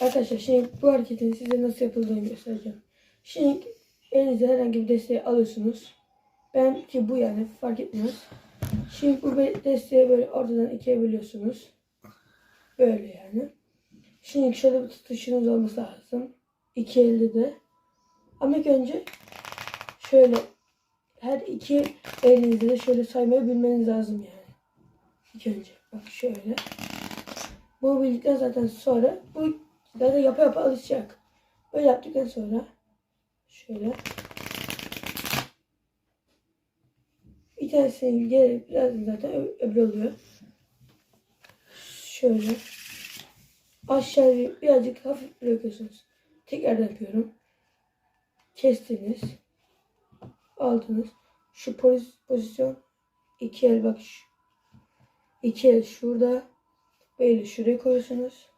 Arkadaşlar şimdi bu hareketin size nasıl yapıldığını göstereceğim. Şimdi elinize herhangi bir desteği alıyorsunuz. Ben ki bu yani fark etmez. Şimdi bu desteği böyle ortadan ikiye bölüyorsunuz. Böyle yani. Şimdi şöyle bir tutuşunuz olması lazım. İki elde de. Ama ilk önce şöyle her iki elinizde de şöyle saymayı bilmeniz lazım yani. İlk önce. Bak şöyle. Bu bildikten zaten sonra bu zaten yapa yapa alışacak. Böyle yaptıktan sonra şöyle bir tanesinin geri biraz zaten öbür oluyor. Şöyle aşağıya birazcık hafif bırakıyorsunuz. Tekrardan yapıyorum. Kestiniz. Aldınız. Şu poz- pozisyon iki el bak şu. İki el şurada. Eli şuraya koyuyorsunuz.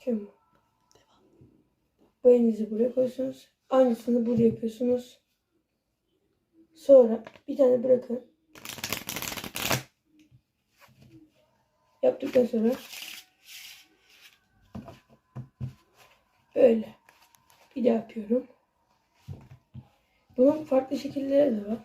Gözüküyor mu? Bu elinizi buraya koyuyorsunuz. Aynısını buraya yapıyorsunuz. Sonra bir tane bırakın. Yaptıktan sonra böyle bir daha yapıyorum. Bunun farklı şekilleri de var.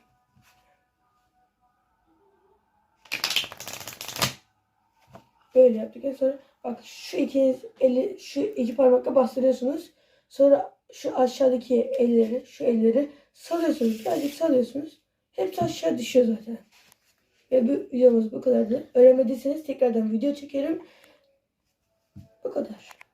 Böyle yaptıktan sonra bak şu ikiniz eli şu iki parmakla bastırıyorsunuz. Sonra şu aşağıdaki elleri, şu elleri salıyorsunuz. Birazcık salıyorsunuz. Hepsi aşağı düşüyor zaten. Ve bu videomuz bu kadardı. Öğrenmediyseniz tekrardan video çekerim. Bu kadar.